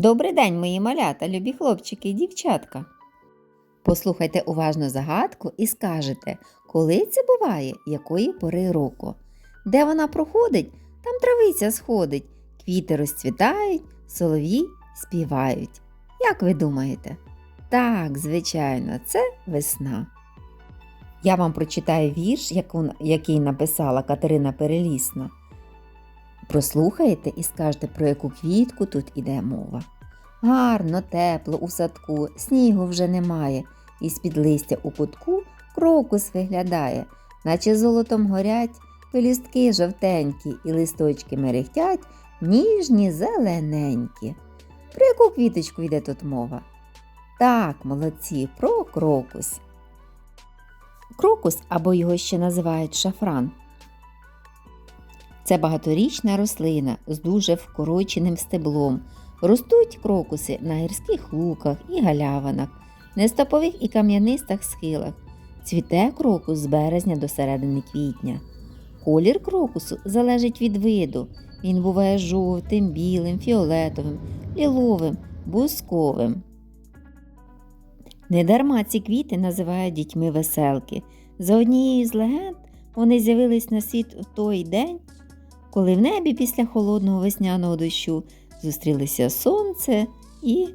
Добрий день, мої малята, любі хлопчики і дівчатка. Послухайте уважно загадку і скажете, коли це буває, якої пори року. Де вона проходить, там травиця сходить, квіти розцвітають, солов'ї співають. Як ви думаєте? Так, звичайно, це весна. Я вам прочитаю вірш, який написала Катерина Перелісна. Прослухаєте і скажете, про яку квітку тут іде мова. Гарно, тепло у садку, снігу вже немає, і з-під листя у кутку крокус виглядає, наче золотом горять пелюстки жовтенькі, і листочки мерехтять, ніжні зелененькі. Про яку квіточку йде тут мова? Так, молодці, про крокус. Крокус, або його ще називають шафран, це багаторічна рослина з дуже вкороченим стеблом. Ростуть крокуси на гірських луках і галявинах, нестопових і кам'янистих схилах. Цвіте крокус з березня до середини квітня. Колір крокусу залежить від виду. Він буває жовтим, білим, фіолетовим, ліловим, бусковим. Недарма ці квіти називають дітьми веселки. За однією з легенд вони з'явились на світ в той день, коли в небі після холодного весняного дощу зустрілися сонце і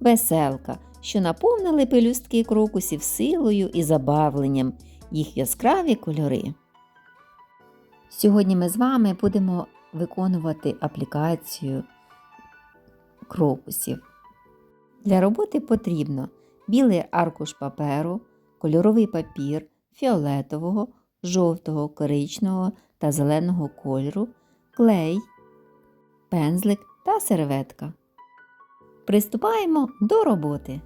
веселка, що наповнили пелюстки крокусів силою і забавленням їх яскраві кольори. Сьогодні ми з вами будемо виконувати аплікацію крокусів. Для роботи потрібно білий аркуш паперу, кольоровий папір фіолетового, жовтого, коричневого та зеленого кольору, клей, пензлик та серветка. Приступаємо до роботи.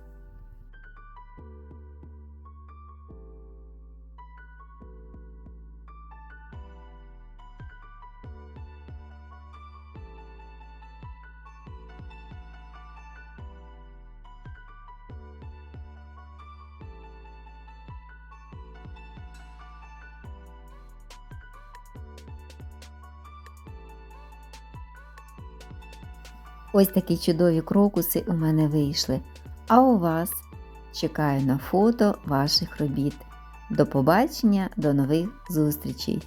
Ось такі чудові крокуси у мене вийшли. А у вас чекаю на фото ваших робіт. До побачення, до нових зустрічей!